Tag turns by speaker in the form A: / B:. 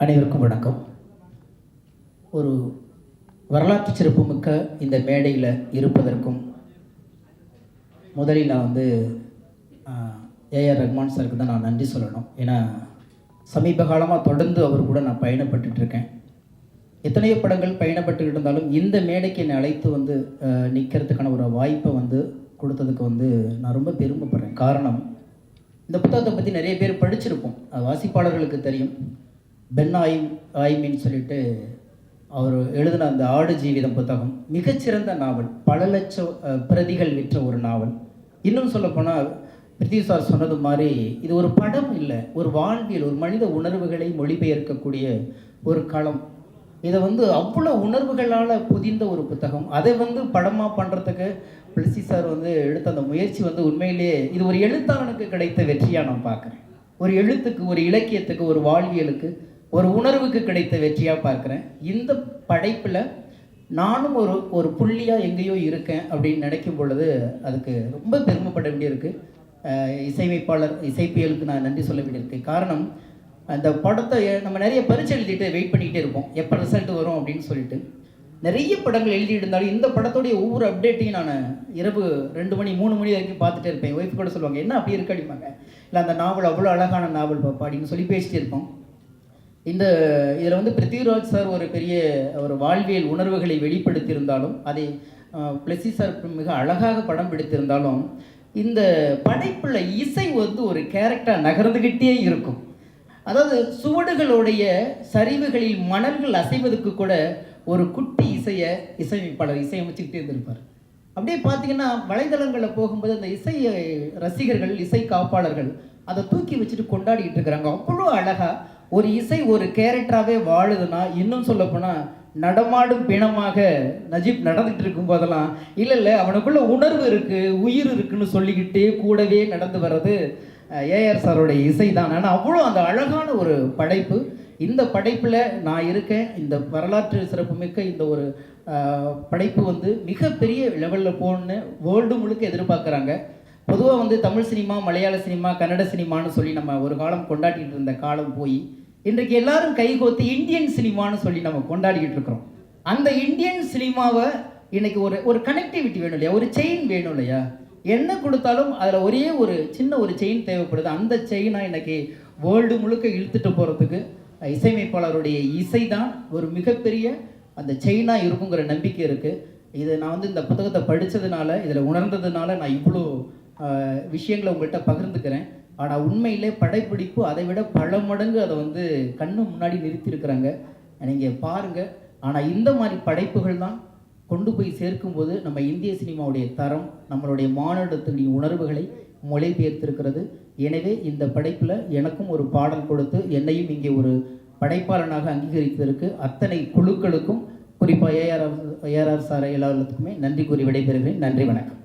A: அனைவருக்கும் வணக்கம். ஒரு வரலாற்று சிறப்புமிக்க இந்த மேடையில் இருப்பதற்கும் முதலில் நான் வந்து ஏஆர் ரஹ்மான் சாருக்கு தான் நான் நன்றி சொல்லணும். ஏன்னா சமீப காலமாக தொடர்ந்து அவர் கூட நான் பயணப்பட்டுட்டு இருக்கேன். எத்தனையோ படங்கள் பயணப்பட்டு இருந்தாலும் இந்த மேடைக்கு என்னை அழைத்து வந்து நிற்கிறதுக்கான ஒரு வாய்ப்பை வந்து கொடுத்ததுக்கு வந்து நான் ரொம்ப பெருமைப்படுறேன். காரணம் இந்த புத்தகத்தை பற்றி நிறைய பேர் படிச்சிருப்போம். வாசிப்பாளர்களுக்கு தெரியும். பென் ஆயும் ஆய்மின்னு சொல்லிட்டு அவர் எழுதின அந்த ஆடு ஜீவிதம் புத்தகம் மிகச்சிறந்த நாவல் பல லட்சம் பிரதிகள் விற்ற ஒரு நாவல். இன்னும் சொல்லப்போனால் பிரித்தி சார் சொன்னது மாதிரி இது ஒரு படம் இல்லை ஒரு வாழ்வியல் ஒரு மனித உணர்வுகளை மொழிபெயர்க்கக்கூடிய ஒரு களம். இதை வந்து அவ்வளோ உணர்வுகளால் புதிந்த ஒரு புத்தகம். அதை வந்து படமாக பண்ணுறதுக்கு பிளசி சார் வந்து எடுத்த அந்த முயற்சி வந்து உண்மையிலேயே இது ஒரு எழுத்தாளனுக்கு கிடைத்த வெற்றியாக நான் பார்க்குறேன். ஒரு எழுத்துக்கு ஒரு இலக்கியத்துக்கு ஒரு வாழ்வியலுக்கு ஒரு உணர்வுக்கு கிடைத்த வெற்றியாக பார்க்குறேன். இந்த படைப்பில் நானும் ஒரு ஒரு புள்ளியாக எங்கேயோ இருக்கேன் அப்படின்னு நினைக்கும் பொழுது அதுக்கு ரொம்ப பெருமைப்பட வேண்டியிருக்கு. இசையமைப்பாளர் இசைப்பியலுக்கு நான் நன்றி சொல்ல வேண்டியிருக்கு. காரணம் அந்த படத்தை நம்ம நிறைய பரிச்சு எழுதிட்டு வெயிட் பண்ணிக்கிட்டே இருப்போம். எப்போ ரிசல்ட் வரும் அப்படின்னு சொல்லிட்டு. நிறைய படங்கள் எழுதிட்டு இருந்தாலும் இந்த படத்தோடைய ஒவ்வொரு அப்டேட்டையும் நான் இரவு ரெண்டு மணி மூணு மணி வரைக்கும் பார்த்துட்டே இருப்பேன். ஒய்ஃப் கூட சொல்லுவாங்க என்ன அப்படி இருக்கு? அடிப்பாங்க இல்லை அந்த நாவல் அவ்வளோ அழகான நாவல் பாப்பா அப்படின்னு சொல்லி பேசிட்டு இருப்போம். இந்த இதில் வந்து பிருத்திவிராஜ் சார் ஒரு பெரிய ஒரு வாழ்வியல் உணர்வுகளை வெளிப்படுத்தியிருந்தாலும் அதை பிளஸி சார் மிக அழகாக படம் பிடித்திருந்தாலும் இந்த படைப்புள்ள இசை வந்து ஒரு கேரக்டர் நகர்ந்துக்கிட்டே இருக்கும். அதாவது சுவடுகளுடைய சரிவுகளில் மணல்கள் அசைவதற்கு கூட ஒரு குட்டி இசையை இசையமைப்பாளர் இசையமைச்சுக்கிட்டே இருந்திருப்பார். அப்படியே பார்த்தீங்கன்னா வலைதளங்களில் போகும்போது அந்த இசை ரசிகர்கள் இசை காப்பாளர்கள் அதை தூக்கி வச்சுட்டு கொண்டாடிட்டு இருக்கிறாங்க. அவ்வளோ அழகா ஒரு இசை ஒரு கேரக்டராகவே வாழுதுன்னா இன்னும் சொல்லப்போனால் நடமாடும் பிணமாக நஜீப் நடந்துட்டு இருக்கும் போதெல்லாம் இல்லை இல்லை அவனுக்குள்ள உணர்வு இருக்கு உயிர் இருக்குன்னு சொல்லிக்கிட்டே கூடவே நடந்து வர்றது ஏஆர் சாரோடைய இசை தான். ஆனால் அவ்வளோ அந்த அழகான ஒரு படைப்பு. இந்த படைப்பில் நான் இருக்கேன். இந்த வரலாற்று சிறப்புமிக்க இந்த ஒரு படைப்பு வந்து மிகப்பெரிய லெவலில் போகணுன்னு வேர்ல்டு முழுக்க எதிர்பார்க்குறாங்க. பொதுவாக வந்து தமிழ் சினிமா மலையாள சினிமா கன்னட சினிமான்னு சொல்லி நம்ம ஒரு காலம் கொண்டாடிட்டு இருந்த காலம் போய் இன்றைக்கு எல்லாரும் கைகோத்து இந்தியன் சினிமான்னு சொல்லி நம்ம கொண்டாடிக்கிட்டு இருக்கிறோம். அந்த இந்தியன் சினிமாவை இன்னைக்கு ஒரு ஒரு கனெக்டிவிட்டி வேணும் இல்லையா? ஒரு செயின் வேணும் இல்லையா? என்ன கொடுத்தாலும் அதில் ஒரே ஒரு சின்ன ஒரு செயின் தேவைப்படுது. அந்த செயினாக எனக்கு வேர்ல்டு முழுக்க இழுத்துட்டு போகிறதுக்கு இசையமைப்பாளருடைய இசை தான் ஒரு மிகப்பெரிய அந்த செயினாக இருக்குங்கிற நம்பிக்கை இருக்குது இது நான் வந்து இந்த புத்தகத்தை படித்ததுனால இதில் உணர்ந்ததுனால நான் இவ்வளோ விஷயங்களை உங்கள்கிட்ட பகிர்ந்துக்கிறேன். ஆனால் உண்மையிலே படைப்பிடிப்பு அதை விட பல மடங்கு அதை வந்து கண்ணு முன்னாடி நிறுத்தியிருக்கிறாங்க. நீங்கள் பாருங்கள் ஆனால் இந்த மாதிரி படைப்புகள் தான் கொண்டு போய் சேர்க்கும்போது நம்ம இந்திய சினிமாவுடைய தரம் நம்மளுடைய மாநிலத்தினுடைய உணர்வுகளை மொழிபெயர்த்திருக்கிறது. எனவே இந்த படைப்பில் எனக்கும் ஒரு பாடல் கொடுத்து என்னையும் இங்கே ஒரு படைப்பாளனாக அங்கீகரித்ததற்கு அத்தனை குழுக்களுக்கும் குறிப்பாக ஏஆர் ஏஆர்ஆர் சார் எல்லாத்துக்குமே நன்றி கூறி விடைபெறுகிறேன். நன்றி வணக்கம்.